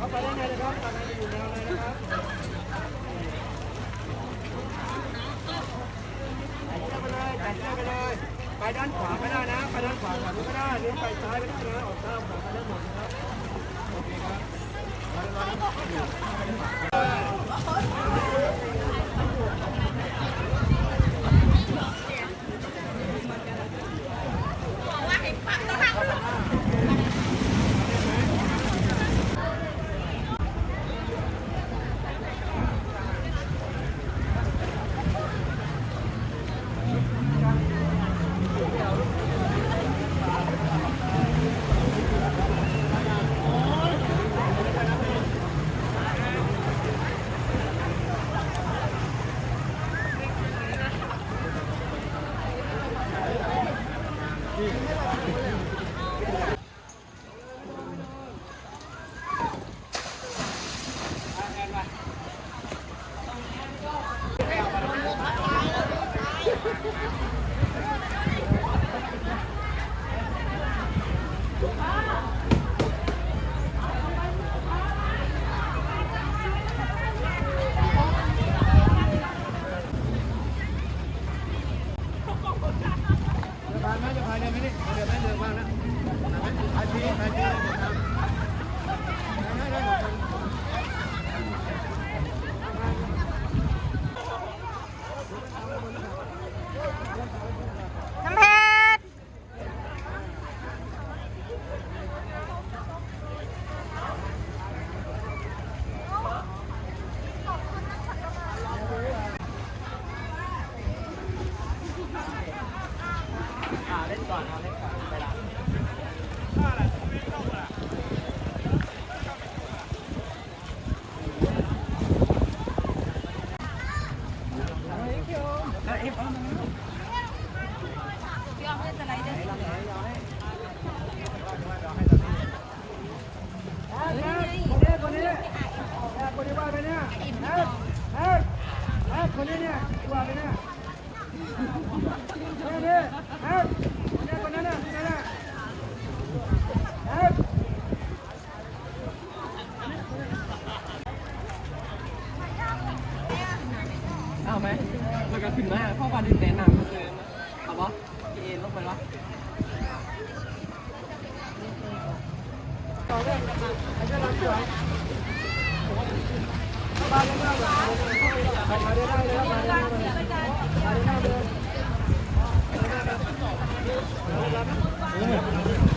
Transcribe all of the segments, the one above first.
ไปด้านขวาก็ได้นะ ไปด้านขวาแบบนี้ก็ได้หรือไปซ้ายก็ได้นะออกซ้ายออกขวาไปได้หมดนะครับ โอเคครับ จะผ่านไหมจะผ่านเดินไหมนี่เดินไหมเดินบ้างนะอาชีพอาชีพนะครับได้ได้หมดเลย น้ำเพชร อ่าเล่นก่อนเอาเล่นก่อนไปละ คนนี้คนนี้แอบคนนี้ว่าไปเนี่ยแอบแอบแอบคนนี้เนี่ยว่าไปเนี่ยนี่นี่แอบเนี่ยคนนั้นน่ะคนนั้นน่ะแอบ เอาไหมมันก็ขึ้นมาพ่อปาดินแนะนำมาเลยเอาวะ พี่เอ็นลงไปวะต่อเรื่องกันมาไอ้เจ้าลำสวยมาเลยมาเลยมาเลยได้เลยมาเลยมาเลยมาเลยมาเลย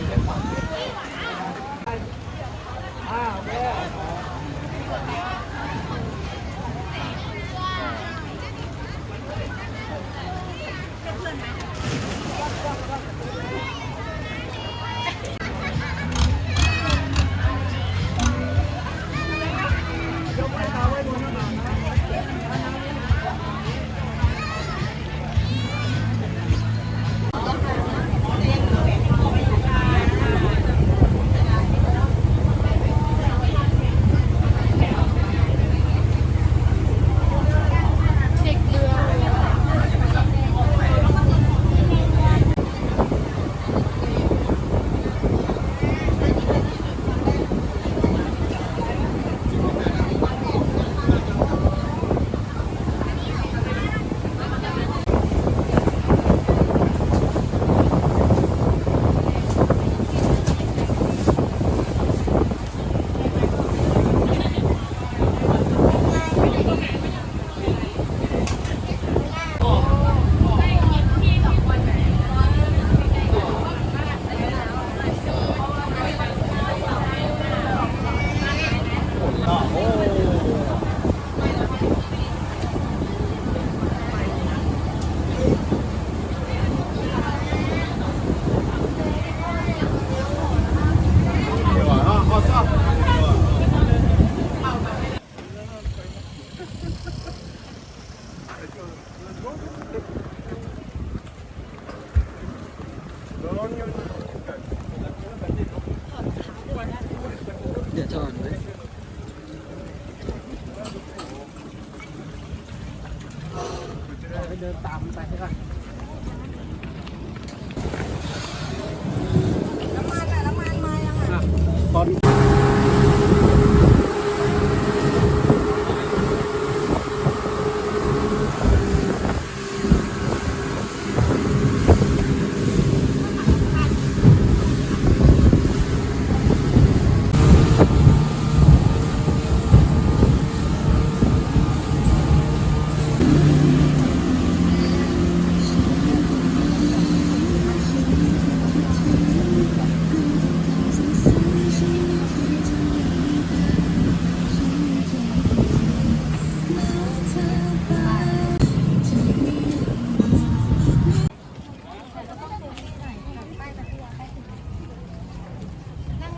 เดี๋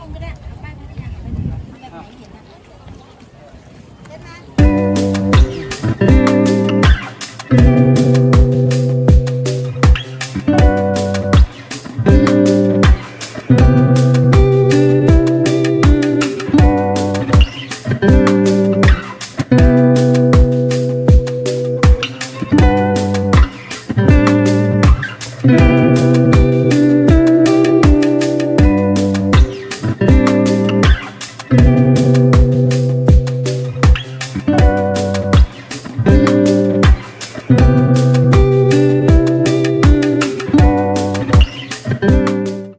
không cái đấy